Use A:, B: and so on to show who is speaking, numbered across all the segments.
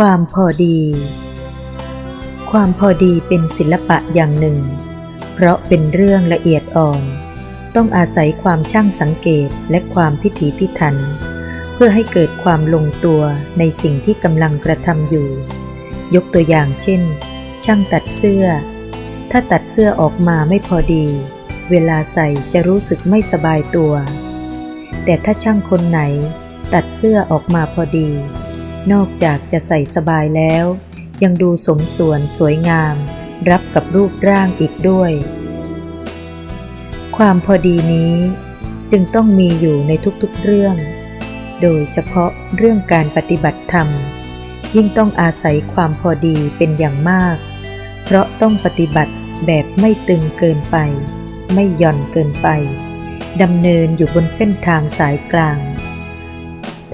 A: ความพอดี ความพอดีเป็นศิลปะอย่างหนึ่ง เพราะเป็นเรื่องละเอียดอ่อน ต้องอาศัยความช่างสังเกตและความพิถีพิถัน เพื่อให้เกิดความลงตัวในสิ่งที่กำลังกระทำอยู่ ยกตัวอย่างเช่น ช่างตัดเสื้อ ถ้าตัดเสื้อออกมาไม่พอดี เวลาใส่จะรู้สึกไม่สบายตัว แต่ถ้าช่างคนไหน ตัดเสื้อออกมาพอดี นอกจากจะใส่สบายแล้ว ยังดูสมส่วนสวยงาม รับกับรูปร่างอีกด้วย ความพอดีนี้จึงต้องมีอยู่ในทุกๆเรื่อง โดยเฉพาะเรื่องการปฏิบัติธรรม ยิ่งต้องอาศัยความพอดีเป็นอย่างมาก เพราะต้องปฏิบัติแบบไม่ตึงเกินไป ไม่หย่อนเกินไปดำเนินอยู่บนเส้นทางสายกลาง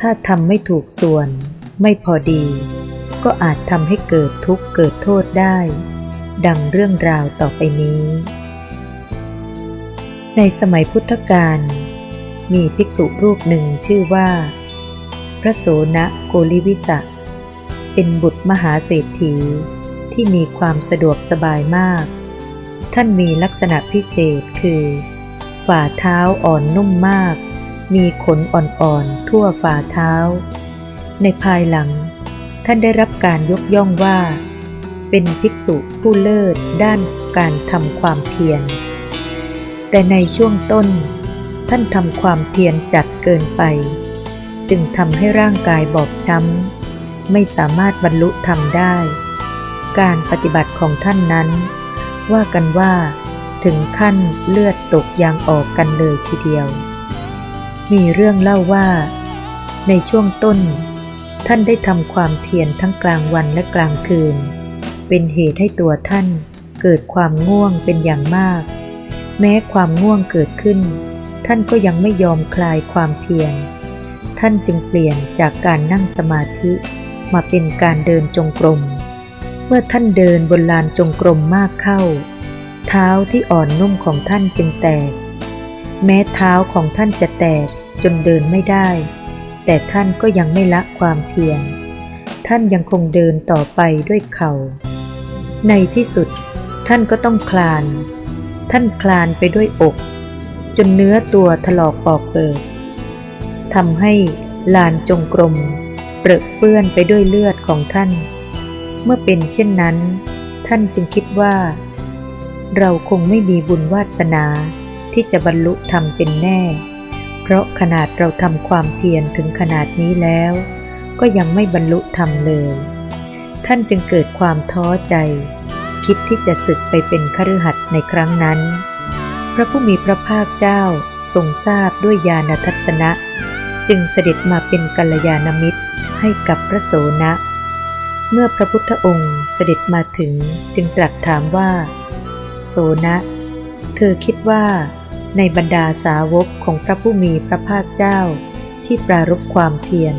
A: ถ้าทำไม่ถูกส่วน ไม่พอดี ก็อาจทำให้เกิดทุกข์เกิดโทษได้ ดังเรื่องราวต่อไปนี้ ในสมัยพุทธกาลมีภิกษุรูปหนึ่งชื่อว่า พระโสนโกลิวิสะเป็นบุตรมหาเศรษฐีที่มีความสะดวกสบายมาก ท่านมีลักษณะพิเศษคือ ฝ่าเท้าอ่อนนุ่มมาก มีขนอ่อนๆทั่วฝ่าเท้า ในภายหลัง ท่านได้รับการยกย่องว่า เป็นภิกษุผู้เลิศด้านการทำความเพียร แต่ในช่วงต้น ท่านทำความเพียรจัดเกินไป จึงทำให้ร่างกายบอบช้ำ ไม่สามารถบรรลุธรรมได้ การปฏิบัติของท่านนั้น ว่ากันว่าถึงขั้นเลือดตกยางออกกันเลยทีเดียว มีเรื่องเล่าว่า ในช่วงต้น ท่านได้ทำความเพียรทั้งกลางวันและกลางคืน เป็นเหตุให้ตัวท่านเกิดความง่วงเป็นอย่างมาก แม้ความง่วงเกิดขึ้น ท่านก็ยังไม่ยอมคลายความเพียร ท่านจึงเปลี่ยนจากการนั่งสมาธิ มาเป็นการเดินจงกรม เมื่อท่านเดินบนลานจงกรมมากเข้า เท้าที่อ่อนนุ่มของท่านจึงแตก แม้เท้าของท่านจะแตกจนเดินไม่ได้ แต่ท่านก็ยังไม่ละความเพียร ท่านยังคงเดินต่อไปด้วยเขา่า ในที่สุดท่านก็ต้องคลาน ท่านคลานไปด้วยอก จนเนื้อตัวถลอกปอกเปิดทำให้ลานจงกรมเปรอะเปื้อนไปด้วยเลือดของท่าน เมื่อเป็นเช่นนั้น ท่านจึงคิดว่า เราคงไม่มีบุญวาสนาที่จะบรรลุธรรมเป็นแน่ ราะขนาดเราทำความเพียรถึงขนาดนี้แล้ว ก็ยังไม่บรรลุธรรมเลย ท่านจึงเกิดความท้อใจ คิดที่จะศึกไปเป็นคฤหัสถ์ในครั้งนั้น พระผู้มีพระภาคเจ้าทรงทราบด้วยญาณทัศนะ จึงเสด็จมาเป็นกัลยาณมิตรให้กับพระโสนะ เมื่อพระพุทธองค์เสด็จมาถึงจึงตรัสถามว่า โสนะ เธอคิดว่า ในบรรดาสาวกของพระผู้มีพระภาคเจ้า ที่ปรารบความเพียร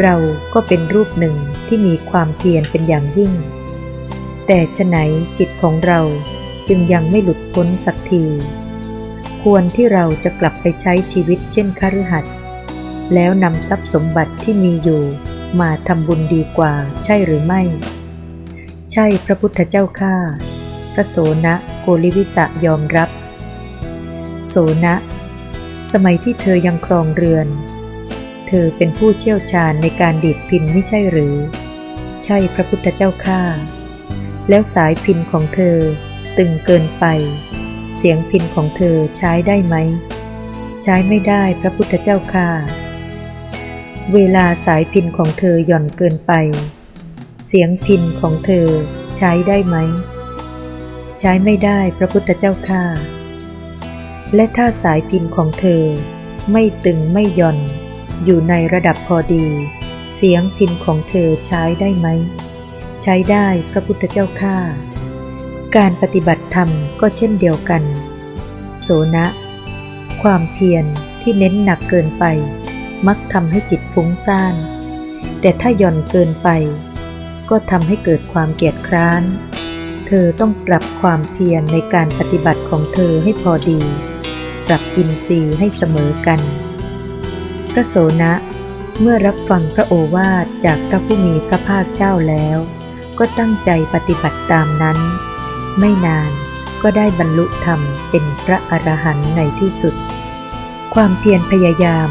A: เราก็เป็นรูปหนึ่งที่มีความเพียรเป็นอย่างยิ่ง แต่ฉไหนจิตของเราจึงยังไม่หลุดพ้นสักที ควรที่เราจะกลับไปใช้ชีวิตเช่นคฤหัสถ์แล้วนำทรัพย์สมบัติที่มีอยู่มาทำบุญดีกว่าใช่หรือไม่ ใช่พระพุทธเจ้าข้าพระโสนะโกลิวิสะยอมรับ โสนะ สมัยที่เธอยังครองเรือน เธอเป็นผู้เชี่ยวชาญในการดีดพินไม่ใช่หรือ ใช่พระพุทธเจ้าข้าแล้วสายพินของเธอตึงเกินไป เสียงพินของเธอใช้ได้ไหม ใช้ไม่ได้พระพุทธเจ้าค่ะเวลาสายพินของเธอหย่อนเกินไป เสียงพินของเธอใช้ได้ไหม ใช้ไม่ได้พระพุทธเจ้าค่ะ และถ้าสายพินของเธอ ไม่ตึงไม่หย่อน อยู่ในระดับพอดี เสียงพินของเธอใช้ได้ไหม ใช้ได้พระพุทธเจ้าข้าการปฏิบัติธรรมก็เช่นเดียวกัน โสนะ ความเพียรที่เน้นหนักเกินไป มักทำให้จิตฟุ้งซ่าน แต่ถ้าย่อนเกินไป ก็ทำให้เกิดความเกียจคร้าน เธอต้องปรับความเพียรในการปฏิบัติของเธอให้พอดี ปรับอินทรีย์ให้เสมอกัน พระโสนะเมื่อรับฟังพระโอวาทจากพระผู้มีพระภาคเจ้าแล้ว ก็ตั้งใจปฏิบัติตามนั้น ไม่นานก็ได้บรรลุธรรมเป็นพระอรหันต์ในที่สุด ความเพียรพยายาม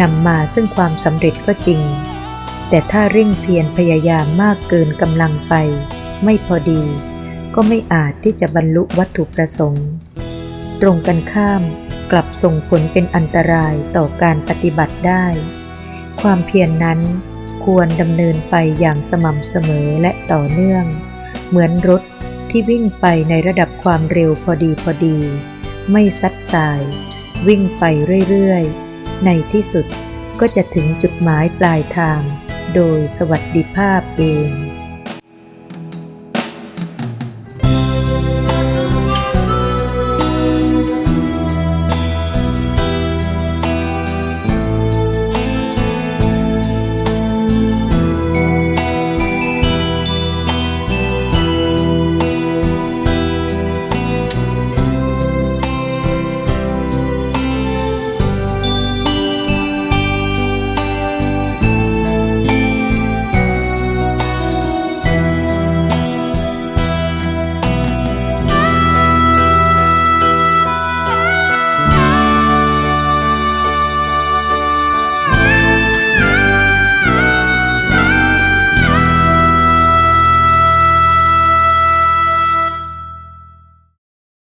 A: นำมาซึ่งความสำเร็จก็จริง แต่ถ้าเร่งเพียรพยายามมากเกินกำลังไป ไม่พอดี ก็ไม่อาจที่จะบรรลุวัตถุประสงค์ ตรงกันข้าม กลับส่งผลเป็นอันตรายต่อการปฏิบัติได้ ความเพียรนนั้นควรดำเนินไปอย่างสม่ำเสมอและต่อเนื่อง เหมือนรถที่วิ่งไปในระดับความเร็วพอดีพอดี ไม่ซัดสาย วิ่งไปเรื่อยๆ ในที่สุดก็จะถึงจุดหมายปลายทาง โดยสวัสดิภาพเอง